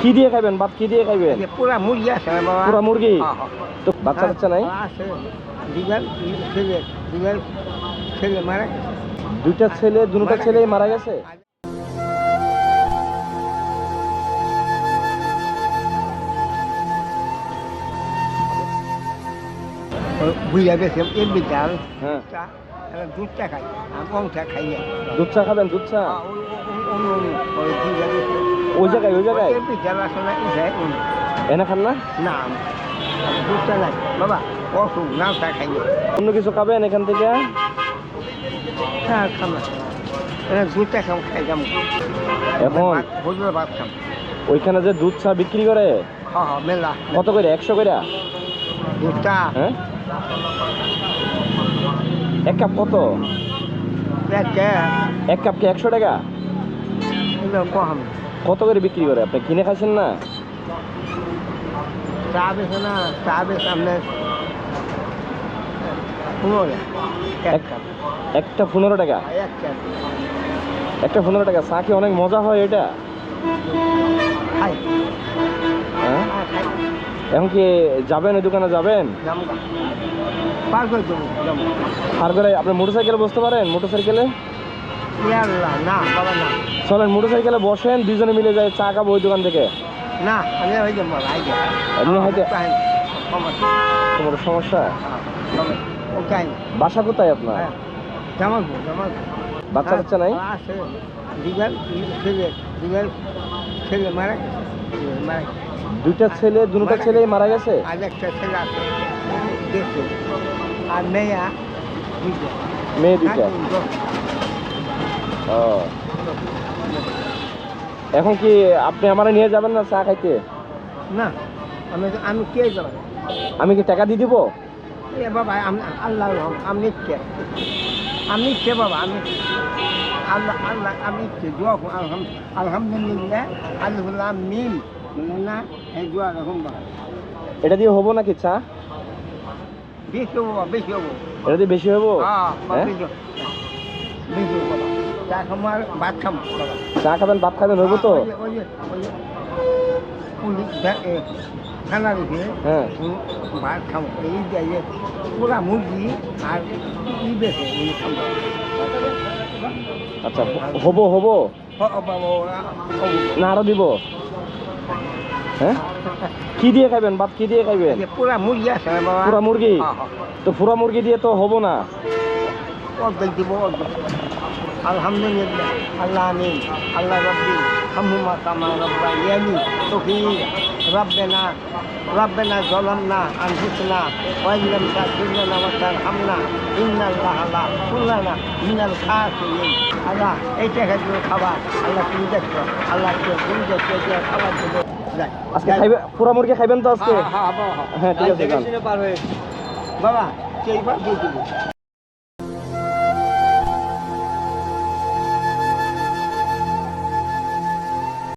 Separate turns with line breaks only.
কি দিয়ে খাবেন ভাত কি দিয়ে খাইবেন
যে পুরা মুরগি আছে বাবা
পুরা মুরগি
হ্যাঁ, হ্যাঁ।
তো বাচ্চা বাচ্চা নাই। দুইটা ছেলে দুটা ছেলেই মারা গেছে
বুঝা গেছে
হ্যাঁ
খাই আর কমটা খাই
দুধ চা খাবেন দুধ চা
হ্যাঁ, ওই-
জায়গায় ওই জায়গায়। এনে খান না?
না নাই। বাবা অসুখ খাই
অন্য কিছু খাবেন এখান থেকে?
হ্যাঁ খাম দুধটা খাই
এখন?
ভাত খাম।
ওইখানে যে দুধ চা বিক্রি করে?
হ্যাঁ হ্যাঁ মেলা।
কত করে? একশো করে?
দুধটা?
হ্যাঁ? এক কাপ কত? এক কাপ। কি একশো টাকা?
কম।
কত করে বিক্রি করে? আপনি কিনে খাচ্ছেন না?
চা বেছে না বেছে আপনার
একটা পনেরো টাকা? একটা পনেরো টাকা? চা কি অনেক মজা হয় এটা? হ্যাঁ?
হ্যাঁ
এখন কি যাবেন ওই দোকানে যাবেন?
পার করে দেবো যাব।
আর করে আপনি মোটর সাইকেলে বসতে পারেন? মোটর সাইকেলে
ইয়াল্লা না বাবা না।
চলেন মোটর সাইকেলে বসেন দুজনে মিলে যায় চা খাব ওই দোকান থেকে।
না আমি হয়ে
আপনি হয়তো তোমার সমস্যা?
আই
বাসা কোথায় আপনার?
হ্যাঁ জামালপুর জামালপুর।
বাচ্চা বাচ্চা নাই?
আছে। ছেলে মারা
দুইটা ছেলে দুটা ছেলেই মারা গেছে?
আর একটা ছেলে আছে আর মেয়া
মেয়ে দুইটা। এখন কি আপনি আমারে নিয়ে যাবেন না চা খাইতে?
না আমি আমি কে যাব?
আমি কি টাকা দিয়ে দিব?
এ বাবা আমি আল্লাহ আমি কে? আমি কে বাবা? আমি আল্লাহ আল্লাহ আমি কে? দোয়া আলহামদুলিল্লাহ। আল্লাহ মিল না এই দোয়া রাখুন বাবা।
এটা দিয়ে হব নাকি চা?
বেশি হব বেশি হব।
এটা দিয়ে বেশি হব?
হ্যাঁ
হ্যাঁ?
বেশি চা ভাত
চা খাবেন ভাত খাবেন হইব তো?
রেখে
হ্যাঁ।
ভাত খাব। এই পুরা মুরগি আর ই বেছে
আচ্ছা হব হব? না আরও দিব। হ্যাঁ? কি দিয়ে খাইবেন? ভাত কি দিয়ে খাইবেন?
পুরা মুরগি আছে
পুরা মুরগি। তো পুরা মুরগি দিয়ে তো হব না।
অর্ধেক দিব অর্ধেক। আলহামদুলিল্লাহ আল্লাহ আমিন আল্লাহ রব্বি হামুমা কামা রব্বা ইয়ানি তোকে রব্বেনা রব্বেনা জলামনা আনফুসনা ওয়াইলাম না ওয়া না ইন্নাল্লাহা লা কুল্লানা আল্লাহ এই টাকা দিয়ে খাবার আল্লাহ তুমি দেখছ আল্লাহ তুমি দেখছ যে খাবার দেবো
আজকে খাইবে পুরা মুরগি খাইবেন তো আজকে?
হ্যাঁ, হ্যাঁ, হ্যাঁ,
হ্যাঁ ঠিক আছে
বাবা